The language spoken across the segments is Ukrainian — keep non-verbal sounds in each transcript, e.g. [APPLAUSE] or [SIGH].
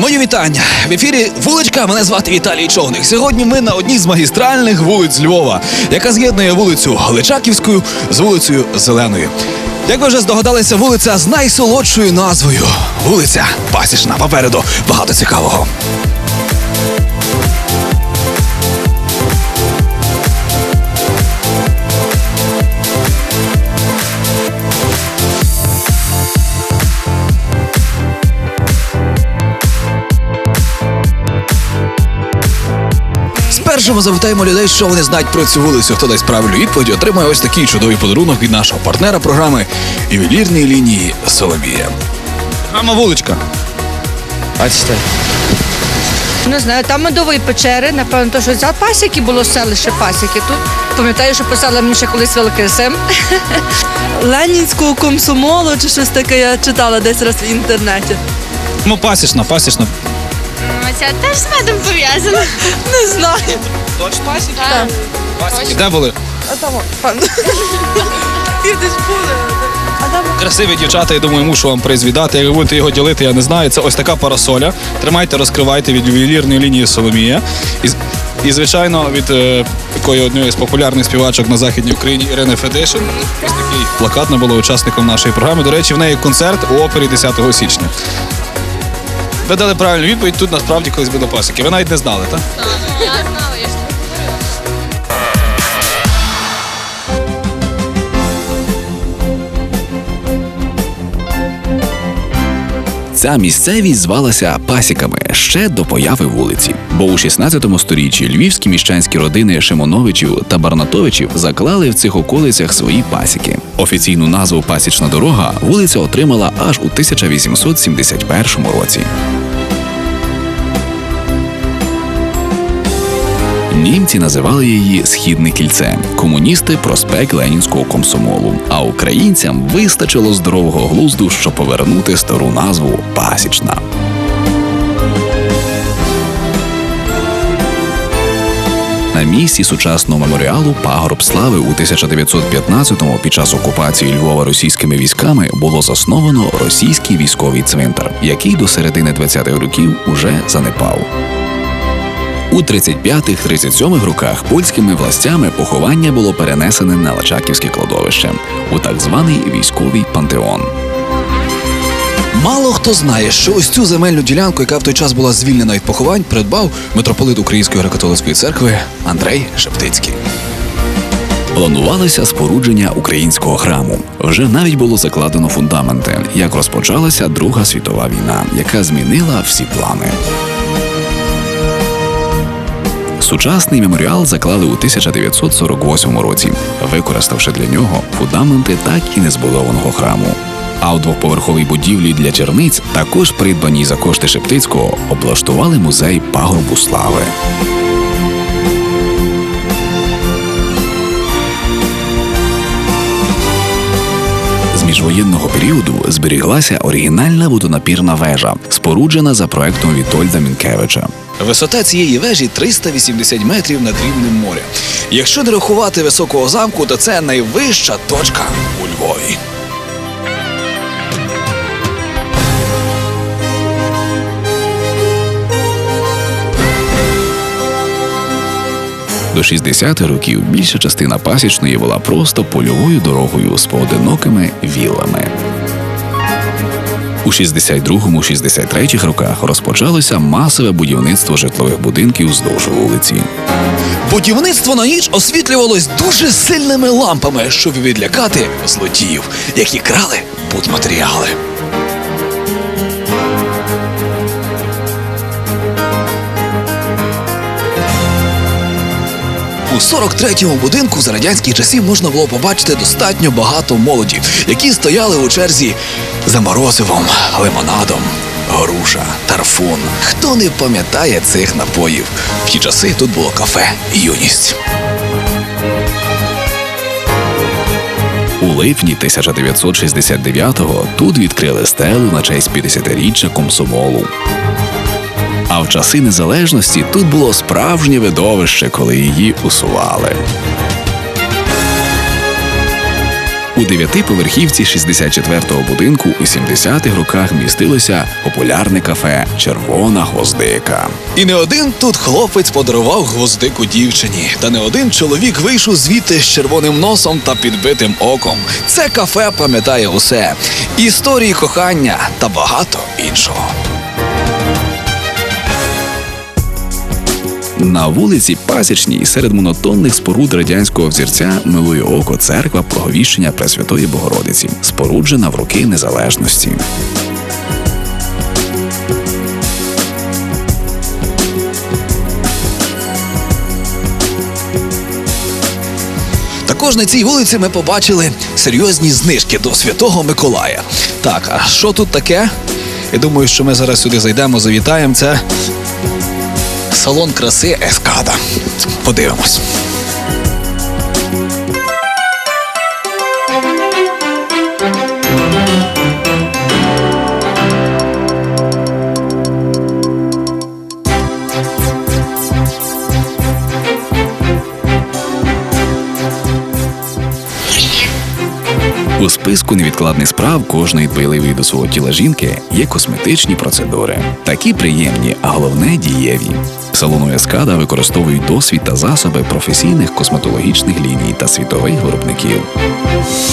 Мої вітання в ефірі вуличка. Мене звати Віталій Човник. Сьогодні ми на одній з магістральних вулиць Львова, яка з'єднує вулицю Галичаківською з вулицею Зеленою. Як ви вже здогадалися, вулиця з найсолодшою назвою вулиця Пасічна. Попереду багато цікавого. Спершу ми запитаємо людей, що вони знають про цю вулицю. Хто дасть правильну відповідь, отримає ось такий чудовий подарунок від нашого партнера програми ювелірної лінії Соломія. Програма вуличка. Бачите? Не знаю, там медової печери, напевно, то що за пасіки було селище пасіки. Тут пам'ятаю, що писала мені ще колись великим. [LAUGHS] Ленінського комсомолу чи щось таке я читала десь раз в інтернеті. Ну, пасічна, пасічна. Це теж з медом пов'язано. Не знаю. Точно? Так. Пасіки. Де були? А там [LAUGHS] десь були. Красиві дівчата, я думаю, мушу вам призвідати. Як ви будете його ділити, я не знаю. Це ось така парасоля. Тримайте, розкривайте від ювелірної лінії Соломія. І, і звичайно, від е, такої однієї з популярних співачок на Західній Україні Ірини Федишин. Ось такий плакат не було учасником нашої програми. До речі, в неї концерт у опері 10 січня. Ви дали правильну відповідь, тут насправді колись буде пасіки. Ви навіть не знали, так? Ця місцевість звалася пасіками ще до появи вулиці. Бо у 16 сторіччі львівські міщанські родини Шимоновичів та Барнатовичів заклали в цих околицях свої пасіки. Офіційну назву Пасічна дорога вулиця отримала аж у 1871 році. Німці називали її Східне кільце, комуністи проспект Ленінського комсомолу. А українцям вистачило здорового глузду, щоб повернути стару назву Пасічна. На місці сучасного меморіалу Пагорб Слави у 1915-му під час окупації Львова російськими військами було засновано російський військовий цвинтар, який до середини 20-х років уже занепав. У 35-37 роках польськими властями поховання було перенесене на Лачаківське кладовище у так званий військовий пантеон. Мало хто знає, що ось цю земельну ділянку, яка в той час була звільнена від поховань, придбав митрополит Української греко-католицької церкви Андрей Шептицький. Планувалося спорудження українського храму. Вже навіть було закладено фундаменти, як розпочалася Друга світова війна, яка змінила всі плани. Сучасний меморіал заклали у 1948 році, використавши для нього фундаменти так і незбудованого храму. А у двоповерховій будівлі для черниць, також придбаній за кошти Шептицького, облаштували музей пагорбу слави. З міжвоєнного періоду зберіглася оригінальна водонапірна вежа, споруджена за проектом Вітольда Мінкевича. Висота цієї вежі 380 метрів над рівнем моря. Якщо не рахувати високого замку, то це найвища точка у Львові. До 60-х років більша частина пасічної була просто польовою дорогою з поодинокими віллами. У 62-63 роках розпочалося масове будівництво житлових будинків вздовж вулиці. Будівництво на ніч освітлювалось дуже сильними лампами, щоб відлякати злодіїв, які крали будматеріали. У 43-му будинку за радянських часів можна було побачити достатньо багато молоді, які стояли у черзі за морозивом, лимонадом, горуша, тарфун. Хто не пам'ятає цих напоїв? В ті часи тут було кафе Юність. У липні 1969-го тут відкрили стелу на честь 50-річчя комсомолу. А в часи незалежності тут було справжнє видовище, коли її усували. У дев'ятиповерхівці 64-го будинку у 70-х роках містилося популярне кафе Червона гвоздика. І не один тут хлопець подарував гвоздику дівчині, та не один чоловік вийшов звідти з червоним носом та підбитим оком. Це кафе пам'ятає усе: історії кохання та багато іншого. На вулиці Пасічній серед монотонних споруд радянського взірця милує око церква Благовіщення Пресвятої Богородиці, споруджена в роки незалежності. Також на цій вулиці ми побачили серйозні знижки до Святого Миколая. Так, а що тут таке? Я думаю, що ми зараз сюди зайдемо, завітаємо. Це салон краси Ескада. Подивимось. У списку невідкладних справ кожної дбайливої до свого тіла жінки є косметичні процедури, такі приємні, а головне дієві. Салону Ескада використовують досвід та засоби професійних косметологічних ліній та світових виробників.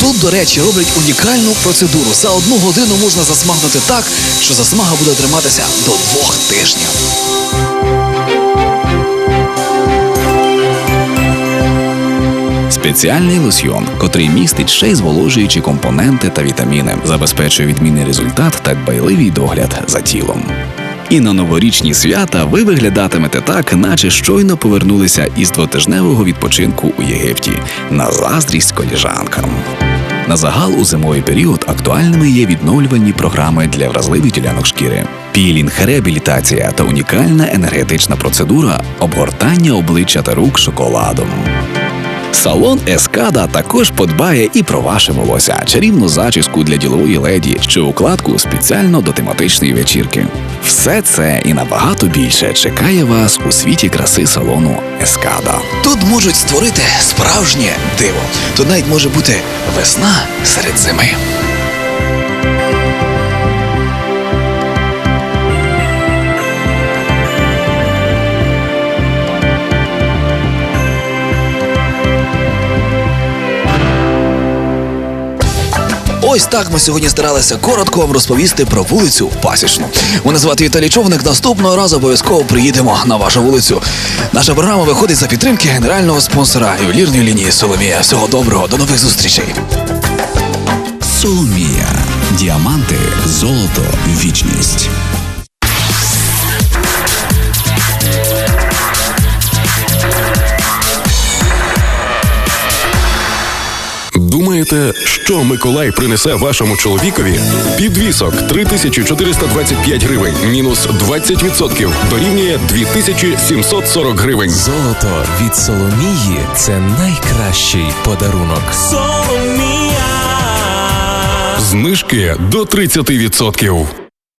Тут, до речі, роблять унікальну процедуру. За одну годину можна засмагнути так, що засмага буде триматися до двох тижнів. Спеціальний лосьйон, котрий містить ще й зволожуючі компоненти та вітаміни, забезпечує відмінний результат та дбайливий догляд за тілом. І на новорічні свята ви виглядатимете так, наче щойно повернулися із двотижневого відпочинку у Єгипті на заздрість коліжанкам. На загал у зимовий період актуальними є відновлювальні програми для вразливих ділянок шкіри, пілінг, реабілітація та унікальна енергетична процедура обгортання обличчя та рук шоколадом. Салон Ескада також подбає і про ваше волосся, чарівну зачіску для ділової леді чи укладку спеціально до тематичної вечірки. Все це і набагато більше чекає вас у світі краси салону Ескада. Тут можуть створити справжнє диво. Тут навіть може бути весна серед зими. Ось так ми сьогодні старалися коротко вам розповісти про вулицю Пасічну. Мене звати Віталій Човник. Наступного разу обов'язково приїдемо на вашу вулицю. Наша програма виходить за підтримки генерального спонсора ювелірної лінії Соломія. Всього доброго, до нових зустрічей. Соломія. Діаманти, золото, вічність. Думаєте, що Миколай принесе вашому чоловікові? Підвісок 3425 гривень, мінус 20% дорівнює 2740 гривень. Золото від Соломії це найкращий подарунок. Соломія! Знижки до 30%.